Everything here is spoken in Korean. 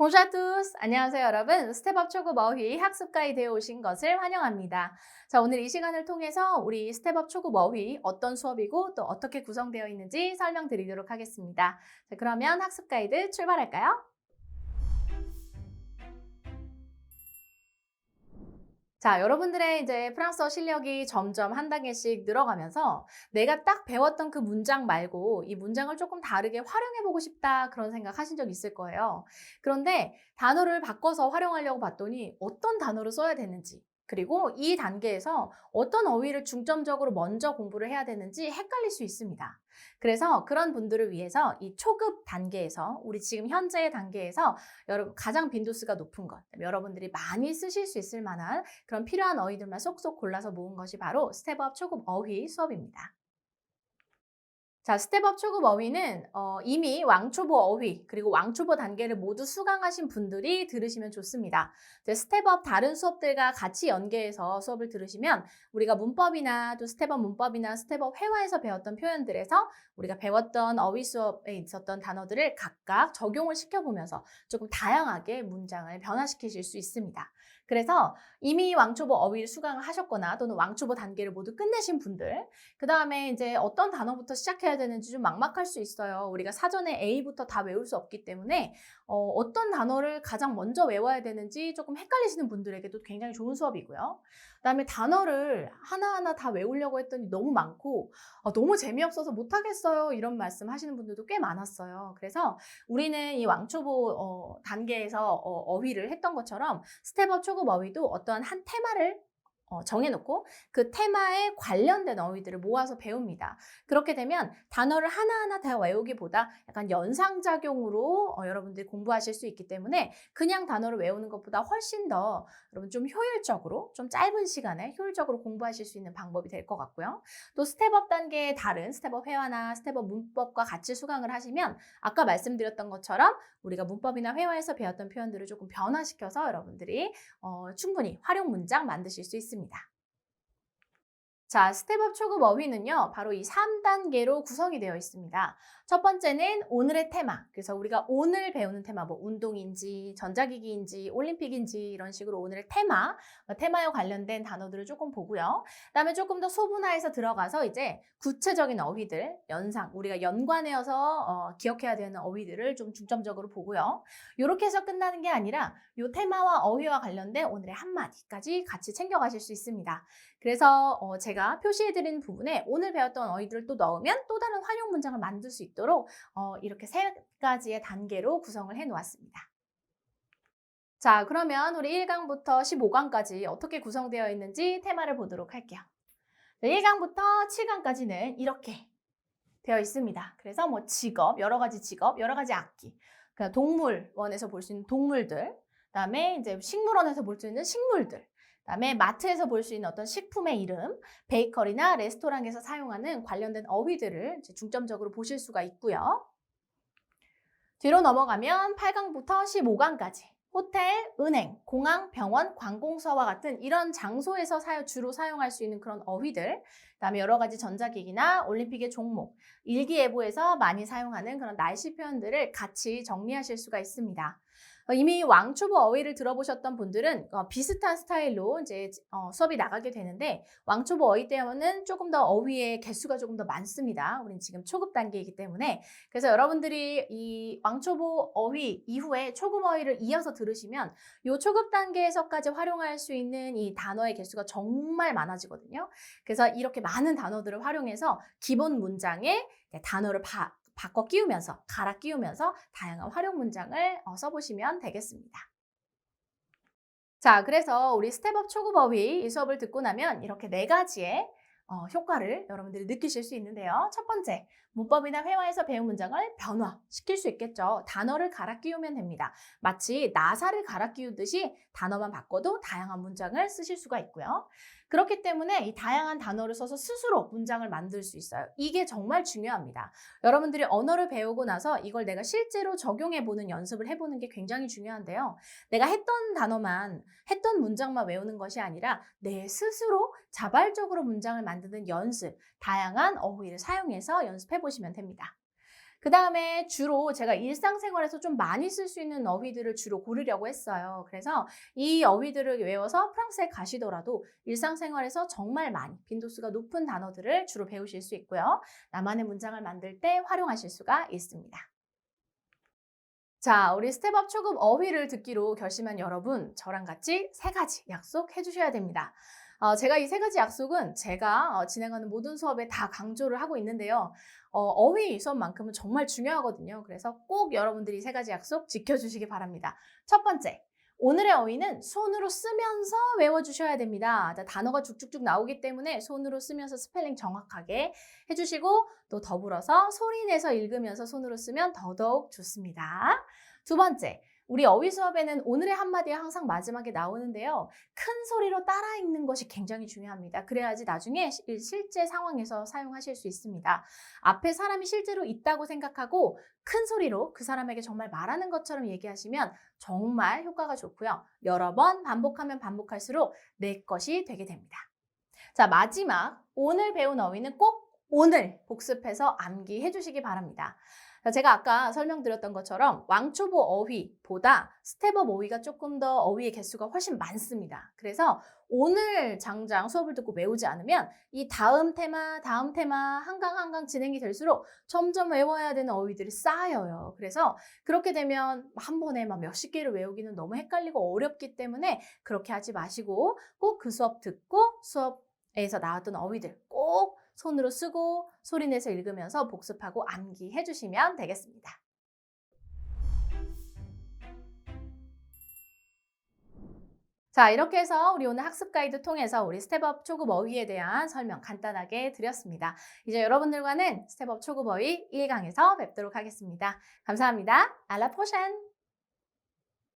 Bonjour tous! 안녕하세요 여러분. 스텝업 초급 어휘 학습 가이드에 오신 것을 환영합니다. 자 오늘 이 시간을 통해서 우리 스텝업 초급 어휘 어떤 수업이고 또 어떻게 구성되어 있는지 설명드리도록 하겠습니다. 자 그러면 학습 가이드 출발할까요? 자, 여러분들의 이제 프랑스어 실력이 점점 한 단계씩 늘어가면서 내가 딱 배웠던 그 문장 말고 이 문장을 조금 다르게 활용해보고 싶다 그런 생각 하신 적 있을 거예요. 그런데 단어를 바꿔서 활용하려고 봤더니 어떤 단어를 써야 되는지 그리고 이 단계에서 어떤 어휘를 중점적으로 먼저 공부를 해야 되는지 헷갈릴 수 있습니다. 그래서 그런 분들을 위해서 이 초급 단계에서 우리 지금 현재의 단계에서 여러분 가장 빈도수가 높은 것, 여러분들이 많이 쓰실 수 있을 만한 그런 필요한 어휘들만 쏙쏙 골라서 모은 것이 바로 스텝업 초급 어휘 수업입니다. 자, 스텝업 초급 어휘는 어, 이미 왕초보 어휘 그리고 왕초보 단계를 모두 수강하신 분들이 들으시면 좋습니다. 스텝업 다른 수업들과 같이 연계해서 수업을 들으시면 우리가 문법이나 또 스텝업 문법이나 스텝업 회화에서 배웠던 표현들에서 우리가 배웠던 어휘 수업에 있었던 단어들을 각각 적용을 시켜보면서 조금 다양하게 문장을 변화시키실 수 있습니다. 그래서 이미 왕초보 어휘를 수강을 하셨거나 또는 왕초보 단계를 모두 끝내신 분들, 그 다음에 이제 어떤 단어부터 시작해야 되는지 좀 막막할 수 있어요. 우리가 사전에 A부터 다 외울 수 없기 때문에 어, 떤 단어를 가장 먼저 외워야 되는지 조금 헷갈리시는 분들에게도 굉장히 좋은 수업이고요. 그 다음에 단어를 하나하나 다 외우려고 했더니 너무 많고 아, 너무 재미없어서 못하겠어요 이런 말씀 하시는 분들도 꽤 많았어요. 그래서 우리는 이 왕초보 어, 단계에서 어, 휘를 했던 것처럼 스텝업 초급 어휘도 어떠한 한 테마를 어, 정해놓고 그 테마에 관련된 어휘들을 모아서 배웁니다. 그렇게 되면 단어를 하나하나 다 외우기보다 약간 연상작용으로 어, 여러분들이 공부하실 수 있기 때문에 그냥 단어를 외우는 것보다 훨씬 더 여러분 좀 효율적으로 좀 짧은 시간에 효율적으로 공부하실 수 있는 방법이 될 것 같고요. 또 스텝업 단계의 다른 스텝업 회화나 스텝업 문법과 같이 수강을 하시면 아까 말씀드렸던 것처럼 우리가 문법이나 회화에서 배웠던 표현들을 조금 변화시켜서 여러분들이 어, 충분히 활용 문장 만드실 수 있습니다. 있습니다. 자, 스텝업 초급 어휘는요, 바로 이 3단계로 구성이 되어 있습니다. 첫 번째는 오늘의 테마. 그래서 우리가 오늘 배우는 테마, 뭐 운동인지, 전자기기인지, 올림픽인지 이런 식으로 오늘의 테마, 어, 테마에 관련된 단어들을 조금 보고요. 그 다음에 조금 더 소분화해서 들어가서 이제 구체적인 어휘들, 연상, 우리가 연관해서 어, 기억해야 되는 어휘들을 좀 중점적으로 보고요. 이렇게 해서 끝나는 게 아니라 이 테마와 어휘와 관련된 오늘의 한마디까지 같이 챙겨가실 수 있습니다. 그래서 어, 제가 표시해드린 부분에 오늘 배웠던 어휘들을 또 넣으면 또 다른 활용 문장을 만들 수 있도록 어, 이렇게 세 가지의 단계로 구성을 해 놓았습니다. 자, 그러면 우리 1강부터 15강까지 어떻게 구성되어 있는지 테마를 보도록 할게요. 1강부터 7강까지는 이렇게 되어 있습니다. 그래서 뭐 직업, 여러 가지 직업, 여러 가지 악기, 동물원에서 볼 수 있는 동물들, 그다음에 이제 식물원에서 볼 수 있는 식물들, 그다음에 마트에서 볼 수 있는 어떤 식품의 이름, 베이커리나 레스토랑에서 사용하는 관련된 어휘들을 중점적으로 보실 수가 있고요. 뒤로 넘어가면 8강부터 15강까지 호텔, 은행, 공항, 병원, 관공서와 같은 이런 장소에서 주로 사용할 수 있는 그런 어휘들, 그다음에 여러 가지 전자기기나 올림픽의 종목, 일기예보에서 많이 사용하는 그런 날씨 표현들을 같이 정리하실 수가 있습니다. 어, 이미 왕초보 어휘를 들어보셨던 분들은 어, 비슷한 스타일로 이제 어, 수업이 나가게 되는데 왕초보 어휘 때문은 조금 더 어휘의 개수가 조금 더 많습니다. 우린 지금 초급 단계이기 때문에 그래서 여러분들이 이 왕초보 어휘 이후에 초급 어휘를 이어서 들으시면 이 초급 단계에서까지 활용할 수 있는 이 단어의 개수가 정말 많아지거든요. 그래서 이렇게 많은 단어들을 활용해서 기본 문장에 단어를 바, 바꿔 끼우면서 갈아 끼우면서 다양한 활용 문장을 어, 써보시면 되겠습니다. 자, 그래서 우리 스텝업 초급 어휘 이 수업을 듣고 나면 이렇게 네 가지의 어, 효과를 여러분들이 느끼실 수 있는데요. 첫 번째, 문법이나 회화에서 배운 문장을 변화시킬 수 있겠죠. 단어를 갈아 끼우면 됩니다. 마치 나사를 갈아 끼우듯이 단어만 바꿔도 다양한 문장을 쓰실 수가 있고요. 그렇기 때문에 이 다양한 단어를 써서 스스로 문장을 만들 수 있어요. 이게 정말 중요합니다. 여러분들이 언어를 배우고 나서 이걸 내가 실제로 적용해 보는 연습을 해 보는 게 굉장히 중요한데요. 내가 했던 단어만, 했던 문장만 외우는 것이 아니라 내 스스로 자발적으로 문장을 만드는 연습, 다양한 어휘를 사용해서 연습해 보시면 됩니다. 그 다음에 주로 제가 일상생활에서 좀 많이 쓸 수 있는 어휘들을 주로 고르려고 했어요. 그래서 이 어휘들을 외워서 프랑스에 가시더라도 일상생활에서 정말 많이 빈도수가 높은 단어들을 주로 배우실 수 있고요. 나만의 문장을 만들 때 활용하실 수가 있습니다. 자, 우리 스텝업 초급 어휘를 듣기로 결심한 여러분, 저랑 같이 세 가지 약속해 주셔야 됩니다. 어, 제가 이 세 가지 약속은 제가 어, 진행하는 모든 수업에 다 강조를 하고 있는데요. 어, 휘 수업만큼은 정말 중요하거든요. 그래서 꼭 여러분들이 세 가지 약속 지켜주시기 바랍니다. 첫 번째, 오늘의 어휘는 손으로 쓰면서 외워주셔야 됩니다. 자, 단어가 쭉쭉쭉 나오기 때문에 손으로 쓰면서 스펠링 정확하게 해주시고 또 더불어서 소리 내서 읽으면서 손으로 쓰면 더더욱 좋습니다. 두 번째, 우리 어휘 수업에는 오늘의 한마디가 항상 마지막에 나오는데요. 큰 소리로 따라 읽는 것이 굉장히 중요합니다. 그래야지 나중에 시- 실제 상황에서 사용하실 수 있습니다. 앞에 사람이 실제로 있다고 생각하고 큰 소리로 그 사람에게 정말 말하는 것처럼 얘기하시면 정말 효과가 좋고요. 여러 번 반복하면 반복할수록 내 것이 되게 됩니다. 자, 마지막 오늘 배운 어휘는 꼭 오늘 복습해서 암기해 주시기 바랍니다. 자, 제가 아까 설명드렸던 것처럼 왕초보 어휘보다 스텝업 어휘가 조금 더 어휘의 개수가 훨씬 많습니다. 그래서 오늘 장장 수업을 듣고 외우지 않으면 이 다음 테마, 다음 테마 한강 한강 진행이 될수록 점점 외워야 되는 어휘들이 쌓여요. 그래서 그렇게 되면 한 번에 막 몇십 개를 외우기는 너무 헷갈리고 어렵기 때문에 그렇게 하지 마시고 꼭 그 수업 듣고 수업 에서 나왔던 어휘들 꼭 손으로 쓰고 소리 내서 읽으면서 복습하고 암기해 주시면 되겠습니다. 자, 이렇게 해서 우리 오늘 학습 가이드 통해서 우리 스텝업 초급 어휘에 대한 설명 간단하게 드렸습니다. 이제 여러분들과는 스텝업 초급 어휘 1강에서 뵙도록 하겠습니다. 감사합니다. 알라 포션!